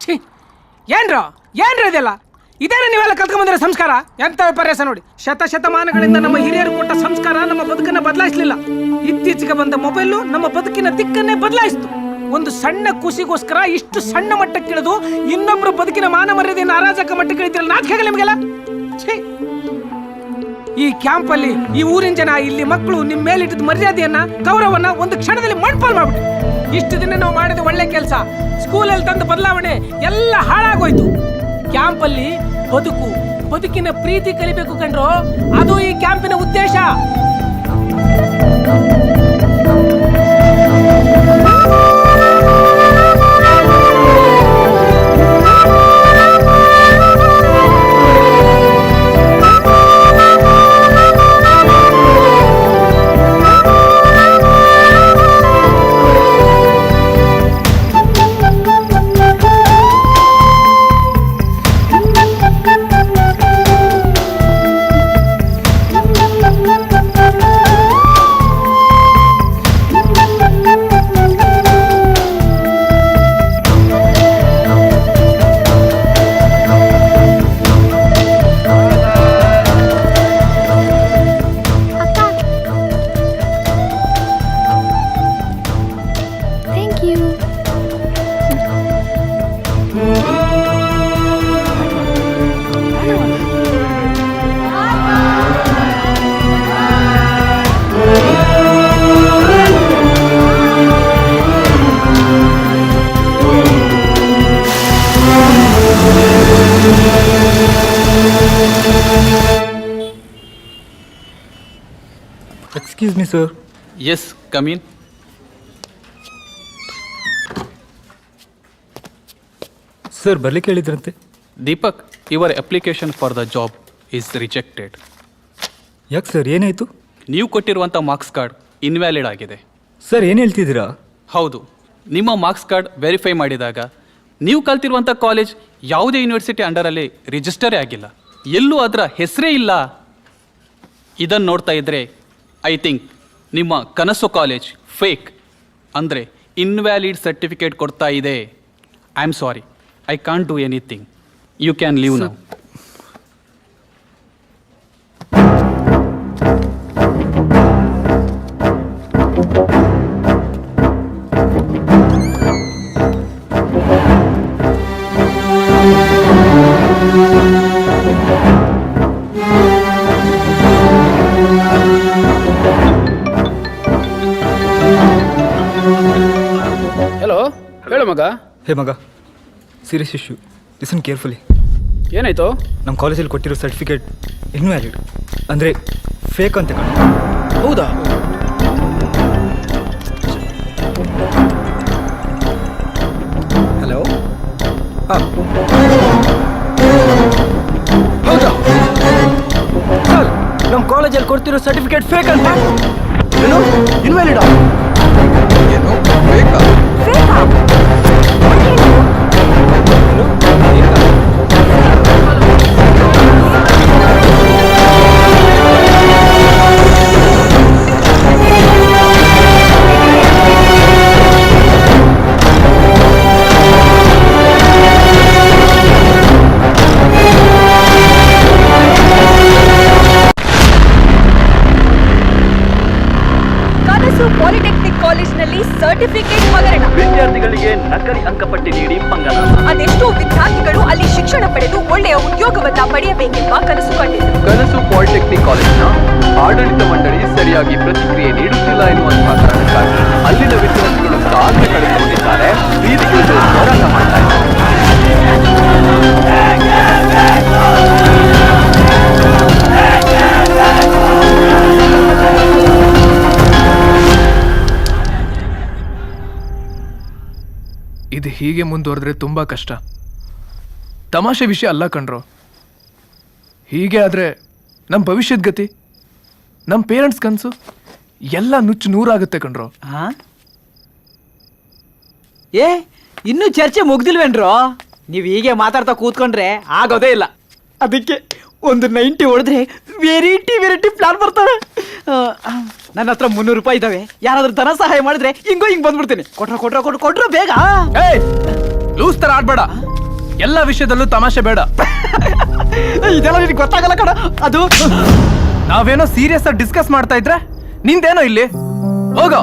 ಛೀ! ಏನ್ರೋ? ಏನ್ರ ಇದೆಲ್ಲ? ಇದೇನ ನೀವೆಲ್ಲ ಕಲ್ತ್ಕೊಂಬಂದಿರೋ ಸಂಸ್ಕಾರ? ಎಂತ ವಿಪರ್ಯಾಸ ನೋಡಿ. ಶತ ಶತಮಾನಗಳಿಂದ ನಮ್ಮ ಹಿರಿಯರು ಕೊಟ್ಟ ಸಂಸ್ಕಾರ ನಮ್ಮ ಬದುಕನ್ನ ಬದಲಾಯಿಸಲಿಲ್ಲ. ಇತ್ತೀಚೆಗೆ ಬಂದ ಮೊಬೈಲು ನಮ್ಮ ಬದುಕಿನ ದಿಕ್ಕನ್ನೇ ಬದಲಾಯಿಸಿತು. ಒಂದು ಸಣ್ಣ ಖುಷಿಗೋಸ್ಕರ ಇಷ್ಟು ಸಣ್ಣ ಮಟ್ಟಕ್ಕಿಳಿದು ಇನ್ನೊಬ್ರು ಬದುಕಿನ ಮಾನ ಮರ್ಯಾದೆಯನ್ನು ಅರಾಜಕ ಮಟ್ಟಕ್ಕೆ ಇಳಿತಿರಲ್ಲ ನಾಚಿಕೆ ಆಗಲ್ಲ ನಿಮಗೆಲ್ಲ? ಛೀ! ಈ ಕ್ಯಾಂಪ್ ಅಲ್ಲಿ ಈ ಊರಿನ ಜನ, ಇಲ್ಲಿ ಮಕ್ಕಳು ನಿಮ್ ಮೇಲಿಟ್ಟಿದ್ದ ಮರ್ಯಾದೆಯನ್ನ, ಗೌರವನ್ನ ಒಂದು ಕ್ಷಣದಲ್ಲಿ ಮಣ್ಪಾಲ್ ಮಾಡ್ಬಿಟ್ಟು ಇಷ್ಟು ದಿನ ನಾವು ಮಾಡಿದ ಒಳ್ಳೆ ಕೆಲಸ. ಸ್ಕೂಲಲ್ಲಿ ತಂದ ಬದಲಾವಣೆ ಎಲ್ಲ ಹಾಳಾಗೋಯ್ತು. ಕ್ಯಾಂಪ್ ಅಲ್ಲಿ ಬದುಕು, ಬದುಕಿನ ಪ್ರೀತಿ ಕಲಿಬೇಕು ಕಂಡ್ರು ಅದು ಈ excuse me sir yes come in sir ಬರ್ಲಿಕ್ಕೆ ಹೇಳಿದ್ರಂತೆ. Deepak your application for the job is rejected ಯಾಕೆ ಸರ್ ಏನಾಯಿತು? ನೀವು ಕೊಟ್ಟಿರುವಂಥ ಮಾರ್ಕ್ಸ್ ಕಾರ್ಡ್ ಇನ್ವ್ಯಾಲಿಡ್ ಆಗಿದೆ. ಸರ್ ಏನು ಹೇಳ್ತಿದ್ದೀರಾ? ಹೌದು ನಿಮ್ಮ ಮಾರ್ಕ್ಸ್ ಕಾರ್ಡ್ ವೆರಿಫೈ ಮಾಡಿದಾಗ ನೀವು ಕಲ್ತಿರುವಂಥ ಕಾಲೇಜ್ ಯಾವುದೇ ಯೂನಿವರ್ಸಿಟಿ ಅಂಡರಲ್ಲಿ ರಿಜಿಸ್ಟರೇ ಆಗಿಲ್ಲ. ಎಲ್ಲೂ ಅದರ ಹೆಸರೇ ಇಲ್ಲ. ಇದನ್ನು ನೋಡ್ತಾ ಇದ್ದರೆ ಐ ಥಿಂಕ್ ನಿಮ್ಮ ಕನಸು ಕಾಲೇಜ್ ಫೇಕ್ ಅಂದರೆ ಇನ್ವ್ಯಾಲಿಡ್ ಸರ್ಟಿಫಿಕೇಟ್ ಕೊಡ್ತಾ ಇದೆ. I am sorry I can't do anything you can leave now ಹೇಳು ಮಗ. ಹೇ ಮಗ ಸೀರಿಯಸ್ ಇಶ್ಯೂ ಲಿಸನ್ ಕೇರ್ಫುಲಿ ಏನಾಯ್ತು? ನಮ್ಮ ಕಾಲೇಜಲ್ಲಿ ಕೊಟ್ಟಿರೋ ಸರ್ಟಿಫಿಕೇಟ್ ಇನ್ವ್ಯಾಲಿಡ್ ಅಂದರೆ ಫೇಕ್ ಅಂತ ಕಣ ಹೌದಾ? ಹಲೋ ಹಾಂ. ಹೌದಾ? ಸರ್ ನಮ್ಮ ಕಾಲೇಜಲ್ಲಿ ಕೊಡ್ತಿರೋ ಸರ್ಟಿಫಿಕೇಟ್ ಫೇಕ್ ಅಂತ. ಏನು? ಇನ್ವ್ಯಾಲಿಡಾ ಏನು? ಬೇಕಾ ಕನಸು ಕಾಲೇಜಿನಲ್ಲಿ ಸರ್ಟಿಫಿಕೇಟ್ ಹಗರಣ. ವಿದ್ಯಾರ್ಥಿಗಳಿಗೆ ನಕಲಿ ಅಂಕಪಟ್ಟಿ ನೀಡಿ ಮಂಗನ ಅದೆಷ್ಟೋ ವಿದ್ಯಾರ್ಥಿಗಳು ಅಲ್ಲಿ ಶಿಕ್ಷಣ ಪಡೆದು ಒಳ್ಳೆಯ ಉದ್ಯೋಗವನ್ನ ಪಡೆಯಬೇಕೆಂಬ ಕನಸು ಕಂಡಿದ್ದರು. ಕನಸು ಪಾಲಿಟೆಕ್ನಿಕ್ ಕಾಲೇಜಿನ ಆಡಳಿತ ಮಂಡಳಿ ಸರಿಯಾಗಿ ಪ್ರತಿಕ್ರಿಯೆ ನೀಡುತ್ತಿಲ್ಲ ಎನ್ನುವಂತಹ ಕಾರಣಕ್ಕಾಗಿ ಅಲ್ಲಿನ ವಿದ್ಯಾರ್ಥಿಗಳು ಸಾಧನೆ ಕಳೆದುಕೊಂಡಿದ್ದಾರೆ. ಬೀದಿಗಿಳಿದು ಹೋರಾಟ ಮಾಡ್ತಾ ಇದ್ದಾರೆ. ಹೀಗೆ ಮುಂದುವರೆದ್ರೆ ತುಂಬ ಕಷ್ಟ. ತಮಾಷೆ ವಿಷಯ ಅಲ್ಲ ಕಣ್ರು. ಹೀಗೆ ಆದರೆ ನಮ್ಮ ಭವಿಷ್ಯದ ಗತಿ ನಮ್ಮ ಪೇರೆಂಟ್ಸ್ ಕನಸು ಎಲ್ಲ ನುಚ್ಚು ನೂರಾಗುತ್ತೆ ಕಣ್ರು. ಆ? ಏ ಇನ್ನೂ ಚರ್ಚೆ ಮುಗ್ದಿಲ್ವೇನ್ರೋ? ನೀವು ಹೀಗೆ ಮಾತಾಡ್ತಾ ಕೂತ್ಕೊಂಡ್ರೆ ಆಗೋದೇ ಇಲ್ಲ. ಅದಕ್ಕೆ ಒಂದು ನೈಂಟಿ ಹೊಡೆದ್ರೆ ವೆರೈಟಿ ವೆರೈಟಿ ಪ್ಲಾನ್ ಬರ್ತವೆ. ಆ, ನನ್ನ ಹತ್ರ ಮುನ್ನೂರು ರೂಪಾಯಿ ಇದಾವೆ. ಯಾರಾದ್ರೂ ಧನ ಸಹಾಯ ಮಾಡಿದ್ರೆ ಹಿಂಗೋ ಹಿಂಗ್ ಬಂದ್ಬಿಡ್ತೀನಿ. ಕೊಟ್ರ ಕೊಟ್ರ ಕೊಟ್ರ ಕೊಟ್ರ ಬೇಗ. ಏಯ್ ಲೂಸ್ ತರ ಆಡ್ಬೇಡ. ಎಲ್ಲ ವಿಷಯದಲ್ಲೂ ತಮಾಷೆ ಬೇಡ. ಇದೆಲ್ಲ ನಿನಗೆ ಗೊತ್ತಾಗಲ್ಲ ಕಣ. ಅದು ನಾವೇನೋ ಸೀರಿಯಸ್ ಆಗಿ ಡಿಸ್ಕಸ್ ಮಾಡ್ತಾ ಇದ್ರೆ ನಿಂದೇನೋ ಇಲ್ಲಿ? ಹೋಗೋ.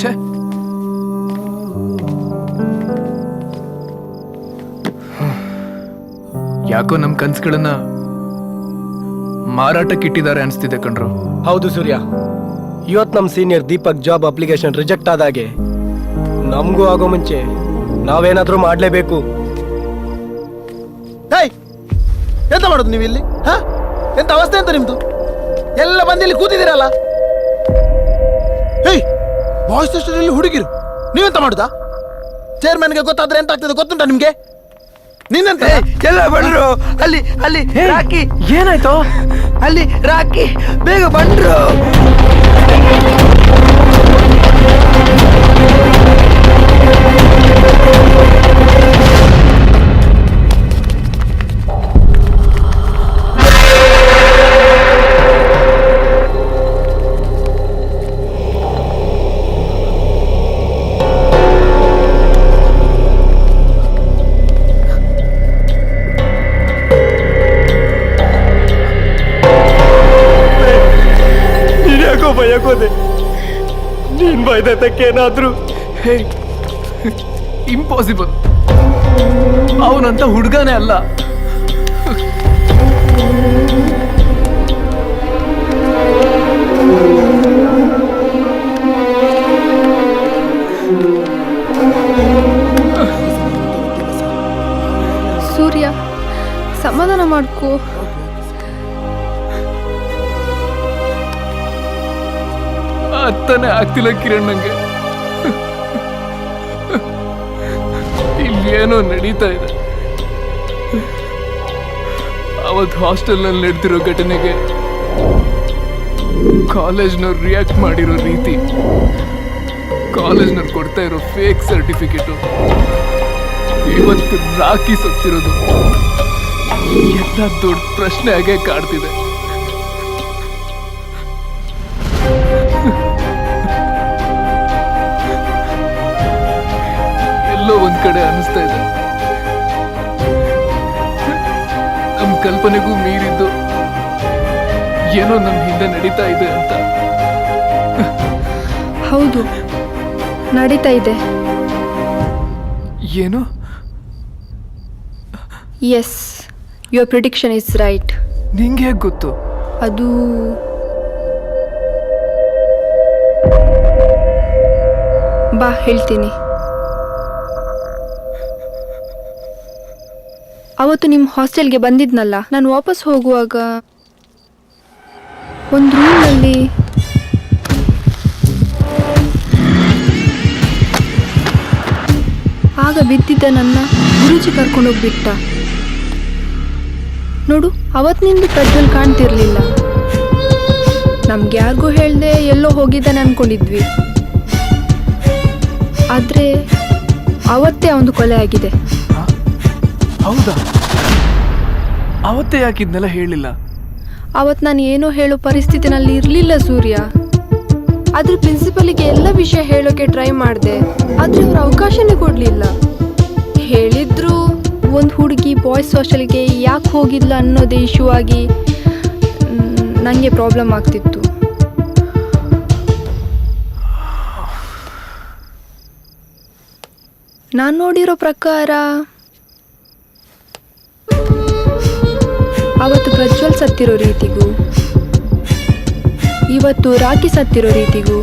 ಛೇ. ಯಾಕೋ ನಮ್ ಕನ್ಸುಗಳನ್ನ ಮಾರಾಟಕ್ಕಿಟ್ಟಿದ್ದಾರೆ ಅನ್ಸ್ತಿದೆ ಕಣ್ರು. ಹೌದು ಸೂರ್ಯ. ಇವತ್ತು ನಮ್ಮ senior Deepak job application reject ಆದಾಗೆ ನಮಗೂ ಆಗೋ ಮುಂಚೆ ನಾವೇನಾದರೂ ಮಾಡಲೇಬೇಕು. ಏಯ್ ಎಂತ ಮಾಡೋದು ನೀವು ಇಲ್ಲಿ? ಹಾ? ಎಂತ ಅವಸ್ಥೆ ಅಂತ ನಿಮ್ದು? ಎಲ್ಲ ಬಂದು ಇಲ್ಲಿ ಕೂತಿದ್ದೀರಲ್ಲ? ಹೇಯ್ ಬಾಯ್ಸ್ ಇಲ್ಲಿ ಹುಡುಗಿರು. ನೀವೆಂತ ಮಾಡುದಾ? ಚೇರ್ಮನ್ಗೆ ಗೊತ್ತಾದ್ರೆ ಎಂತ ಆಗ್ತದೆ ಗೊತ್ತುಂಟಾ ನಿಮ್ಗೆ? ನಿನ್ನಂತ ಎಲ್ಲ ಬಂದ್ರು. ಅಲ್ಲಿ ಅಲ್ಲಿ ರಾಕಿ. ಏನಾಯ್ತು? ಅಲ್ಲಿ ರಾಕಿ ಬೇಗ ಬಂದ್ರು. ಬೈದತ್ತಕ್ಕೇನಾದ್ರೂ ಹೇ ಇಂಪಾಸಿಬಲ್ ಅವನಂತ ಹುಡುಗನೇ ಅಲ್ಲ. ಸೂರ್ಯ ಸಮಾಧಾನ ಮಾಡ್ಕೋ. ಅರ್ಥನೇ ಆಗ್ತಿಲ್ಲ ಕಿರಣ್ ನಂಗೆ. ಏನೋ ನಡೀತಾ ಇದೆ. ಅವತ್ ಹಾಸ್ಟೆಲ್ನಲ್ಲಿ ನಡೆದಿರೋ ಘಟನೆಗೆ ಕಾಲೇಜ್ನವ್ರು ರಿಯಾಕ್ಟ್ ಮಾಡಿರೋ ರೀತಿ, ಕಾಲೇಜ್ನವ್ರು ಕೊಡ್ತಾ ಇರೋ ಫೇಕ್ ಸರ್ಟಿಫಿಕೇಟು ಇವತ್ತು ರಾಕಿ ಸತ್ತಿರೋದು. ಎಲ್ಲ ದೊಡ್ಡ ಪ್ರಶ್ನೆ ಆಗೇ ಕಾಡ್ತಿದೆ. ಒಂದ್ ಕಡೆ ಅನಿಸ್ತಾ ಇದೆ. ನಮ್ ಕಲ್ಪನೆಗೂ ಮೀರಿದ್ದು ಏನೋ ನಮ್ ಹಿಂದೆ ನಡೀತಾ ಇದೆ ಅಂತ. ಹೌದು ನಡೀತಾ ಇದೆ. ಏನು? Yes your prediction is right ನಿಂಗೆ ಹೇಗೆ ಗೊತ್ತು? ಅದು ಬಾ ಹೇಳ್ತೀನಿ. ಅವತ್ತು ನಿಮ್ಮ ಹಾಸ್ಟೆಲ್ಗೆ ಬಂದಿದ್ನಲ್ಲ, ನಾನು ವಾಪಸ್ ಹೋಗುವಾಗ ಒಂದು ರೂಮ್ನಲ್ಲಿ ಆಗ ಬಿದ್ದಿದ್ದ ನನ್ನ ಗುರುಜಿ ಕರ್ಕೊಂಡೋಗ್ಬಿಟ್ಟ. ನೋಡು ಅವತ್ತಿನಿಂದ ಪ್ರಜ್ವಲ್ ಕಾಣ್ತಿರ್ಲಿಲ್ಲ. ನಮ್ಗೆ ಯಾರಿಗೂ ಹೇಳ್ದೆ ಎಲ್ಲೋ ಹೋಗಿದ್ದಾನೆ ಅನ್ಕೊಂಡಿದ್ವಿ. ಆದ್ರೆ ಅವತ್ತೇ ಅವನು ಕೊಲೆ ಆಗಿದೆ. ಹೌದಾ? ಅವತ್ತೇ ಯಾಕಿದ್ನೆಲ್ಲ ಹೇಳಿಲ್ಲ? ಅವತ್ತು ನಾನು ಏನೋ ಹೇಳೋ ಪರಿಸ್ಥಿತಿನಲ್ಲಿ ಇರಲಿಲ್ಲ ಸೂರ್ಯ. ಆದ್ರೆ ಪ್ರಿನ್ಸಿಪಲಿಗೆ ಎಲ್ಲ ವಿಷಯ ಹೇಳೋಕೆ ಟ್ರೈ ಮಾಡಿದೆ. ಆದ್ರೆ ಅವ್ರು ಅವಕಾಶನೇ ಕೊಡಲಿಲ್ಲ. ಹೇಳಿದ್ರು ಒಂದು ಹುಡುಗಿ ಬಾಯ್ಸ್ ಹಾಸ್ಟೆಲ್ಗೆ ಯಾಕೆ ಹೋಗಿಲ್ಲ ಅನ್ನೋದೇ ಇಶ್ಯೂ ಆಗಿ ನನಗೆ ಪ್ರಾಬ್ಲಮ್ ಆಗ್ತಿತ್ತು. ನಾನು ನೋಡಿರೋ ಪ್ರಕಾರ ಅವತ್ತು ಪ್ರಜ್ವಲ್ ಸತ್ತಿರೋ ರೀತಿಗೂ ಇವತ್ತು ರಾಕಿ ಸತ್ತಿರೋ ರೀತಿಗೂ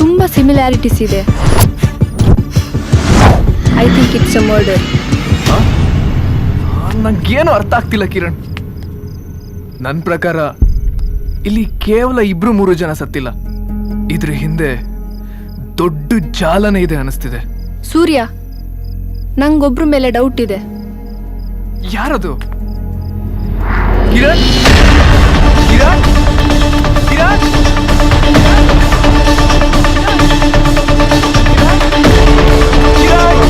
ತುಂಬ ಸಿಮಿಲ್ಯಾರಿಟೀಸ್ ಇದೆ. I think it's a murder ನನಗೇನು ಅರ್ಥ ಆಗ್ತಿಲ್ಲ ಕಿರಣ್. ನನ್ನ ಪ್ರಕಾರ ಇಲ್ಲಿ ಕೇವಲ ಇಬ್ರು ಮೂರು ಜನ ಸತ್ತಿಲ್ಲ. ಇದ್ರ ಹಿಂದೆ ದೊಡ್ಡ ಜಾಲನೆ ಇದೆ ಅನಿಸ್ತಿದೆ. ಸೂರ್ಯ ನಂಗೊಬ್ರ ಮೇಲೆ ಡೌಟ್ ಇದೆ. ಯಾರದು? ಕಿರಣ್? ಕಿರಣ್? ಕಿರಣ್? ಕಿರಣ್?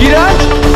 ಕಿರಣ್?